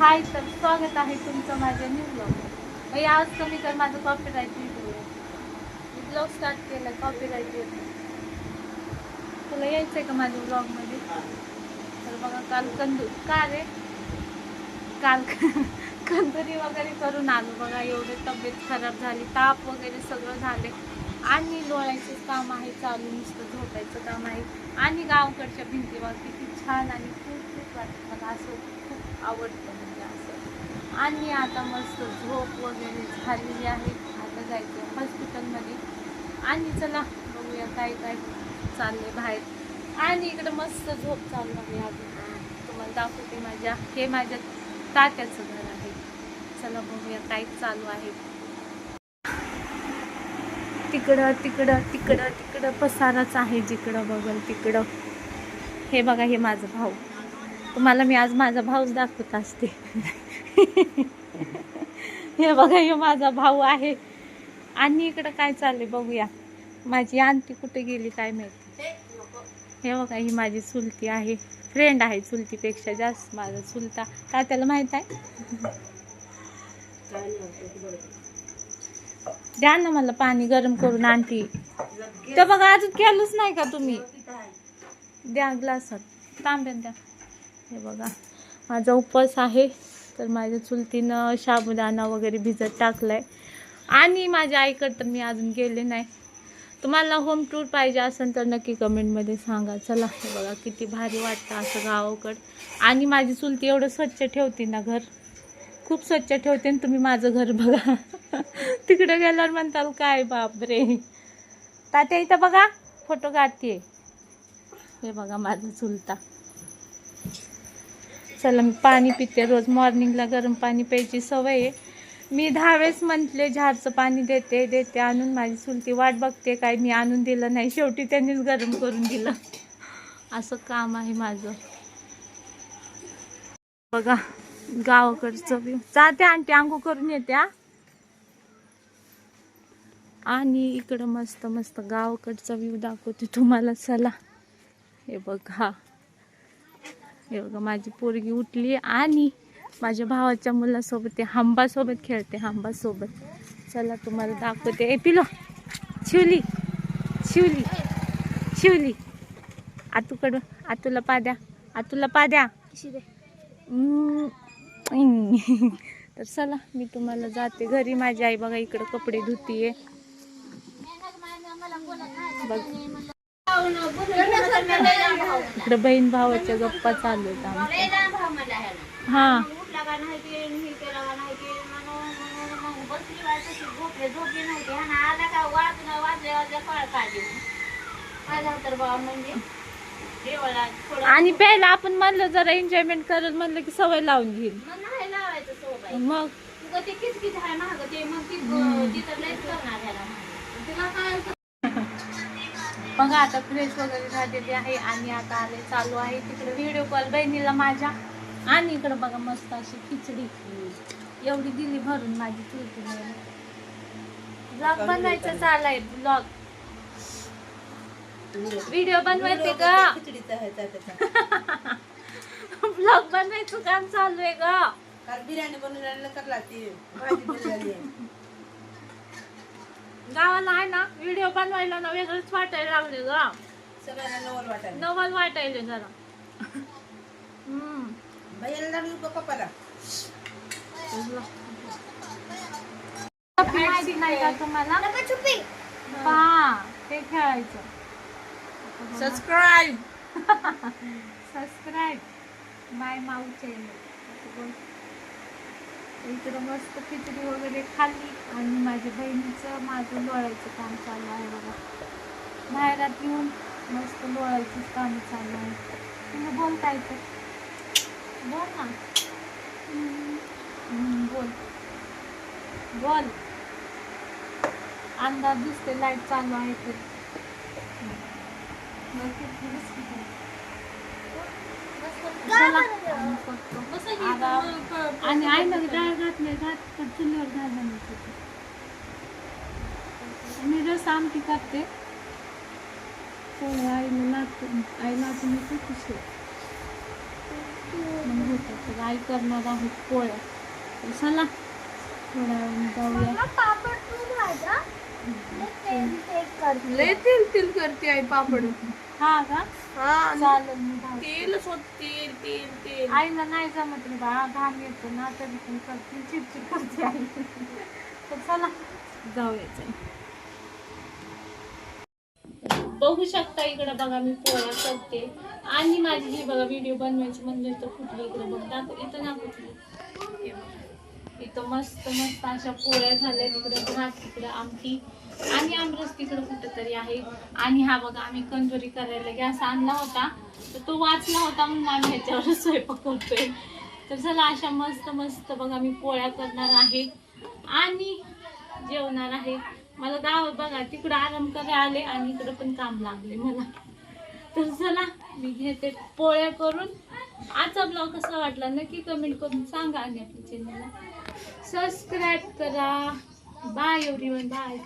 हाय तर स्वागत आहे तुमचं माझ्या न्यू ब्लॉग मग आज कमी तर माझं कॉपीराईट व्हिडिओ आहे. ब्लॉग स्टार्ट केलं कॉपीराईट येतो तुला यायचं आहे का माझ्या ब्लॉगमध्ये तर बघा काल कंदू का रे? काल कंदुरी वगैरे करून आलो बघा एवढे तब्येत खराब झाली ताप वगैरे सगळं झाले. आणि लोळायचे काम आहे चालू नुसतं झोपायचं काम आहे. आणि गावकडच्या भिंतीवर किती छान आणि खूप खूप वाटतं. मला असं आवडतं म्हणजे असं. आणि आता मस्त झोप वगैरे झालेली आहे आता जायचं हॉस्पिटलमध्ये. आणि चला बघूया काय काय चालले बाहेर. आणि इकडं मस्त झोप चालू आहे अजून. तुम्हाला दाखवते माझ्या हे माझ्या तात्याचं घर आहे. चला बघूया काय चालू आहे. तिकडं तिकडं तिकडं तिकडं पसाराच आहे जिकडं बघल तिकडं. हे बघा हे माझं भाऊ. तुम्हाला मी आज माझा भाऊच दाखवत असते. हे बघा हे माझा भाऊ आहे. आणि इकडं काय चाललंय बघूया. माझी आंटी कुठे गेली काय माहिती. हे बघा ही माझी चुलती आहे. फ्रेंड आहे चुलतीपेक्षा जास्त माझा चुलता. तात्याला माहीत आहे? द्या ना मला पाणी गरम करून आणती तर बघा अजून केलंच नाही का तुम्ही? द्या ग्लासात. तांब्यात द्या. हे बघा. माझा उपवास आहे. तर माझ्या चुलतीनं साबुदाणा वगैरे भिजत टाकलाय. आणि माझ्या आईकडं तर मी अजून गेले नाही. तुम्हाला होम टूर पाहिजे असेल तर नक्की कमेंटमध्ये सांगा. चला हे बघा किती भारी वाटतं असं गावाकडं. आणि माझी चुलती एवढं स्वच्छ ठेवते ना घर. खूप स्वच्छ ठेवते आणि तुम्ही माझं घर बघा. तिकडं गेल्यावर म्हणताल काय बापरे. तात्या इथं बघा फोटो काढते हे बघा माझा चुलता. चला मी पाणी पिते रोज मॉर्निंगला गरम पाणी प्यायची सवय आहे. मी दहा वेळेस म्हटले झाडचं पाणी देते देते आणून माझी चुलती वाट बघते काय मी आणून दिलं नाही. शेवटी त्यांनीच गरम करून दिलं. असं काम आहे माझं. बघा गावाकडचं व्यू जाते आणते आंघू करून येते आणि इकडं मस्त मस्त गावाकडचा व्ह्यू दाखवते तुम्हाला चला. हे बघा. हे बघा माझी पोरगी उठली आणि माझ्या भावाच्या मुलासोबत ते हंबासोबत खेळते हंबासोबत. चला तुम्हाला दाखवते. ए पिलो शिवली शिवली शिवली. आतूकडं आतूला पाद्या आतूला पाद्या. तर चला मी तुम्हाला जाते घरी. माझी आई बघा इकडं कपडे धुतीये. बघ. इकडं बहीण भावाच्या गप्पा चालू आहेत आमच्या. हा. आणि प्यायला आपण म्हणलं जरा एन्जॉयमेंट करत म्हणलं की सवय लावून घेईल. मग? बघा आता फ्रेश वगैरे झालेली आहे आणि आता आले चालू आहे. तिकडे व्हिडिओ कॉल बहिणीला माझ्या आणि इकडे बघा मस्त अशी खिचडी. एवढी दिली भरून माझी चुलती ब्लॉग बनवायचं चालाय ब्लॉग व्हिडिओ बनवायचे का ब्लॉग बनवायचं काम चालू आहे का बिर्याणी बनवलेलं गावाला आहे ना व्हिडिओ बनवायला ना वेगळंच वाटायला लागले ग. सगळ्यांना नवल वाटायला. नवल वाटायले जरा. हम्म. भैयाला लागली का पप्पाला. माहिती नाही का तुम्हाला? पहा ते खेळायचं. Subscribe subscribe my Mau channel इकडं मस्त खिचडी वगैरे खाल्ली आणि माझ्या बहिणीचं माझं लोळायचं काम चालू आहे बघा. बाहेरात येऊन मस्त लोळायचं काम चालू आहे तुम्ही बोलताय तर बोल ना. बोल. बोल. अंदाज दिसते लाइट चालू आहे तर आणि आई ना डाळ घातले घात पण मी रस आमटी करते तर आईला लागते आईला आपण येते खुशी तर आई करणार आहे पोळ्या. तर चला थोड्या वेळाने जाऊया. लय तेल तेल करते आई पापड हा का हा चालेल मी धावते. तेलच होत तेल तेल तेल आईला नाही जमत रे घाम येतो ना तरी पण करते चिडचिड करते आई तर चला जाऊयाच आहे. बघू शकता इकडे बघा मी पोळ्या करते आणि माझी ही बघा व्हिडिओ बनवायची म्हणलं तर कुठली इकडे बघ दाखव इथं ना कुठली. इथं मस्त मस्त अशा पोळ्या झाल्या. तिकडे भात तिकडं आमटी आणि आमरस तिकडं कुठंतरी आहे. आणि हा बघा आम्ही कंजोरी करायला गॅस आणला होता. तर तो वाचला होता म्हणून आम्ही ह्याच्यावर स्वयंपाक करतोय. तर चला अशा मस्त मस्त बघा मी पोळ्या करणार आहे. आणि जेवणार आहे. मला गाव बघा तिकडं आराम करायला आले आणि इकडं पण काम लागले मला. तर चला मी घेते पोळ्या करून. आजचा ब्लॉग कसा वाटला नक्की कमेंट करून सांगा आणि आपल्या चॅनलला सबस्क्राईब करा. Bye everyone bye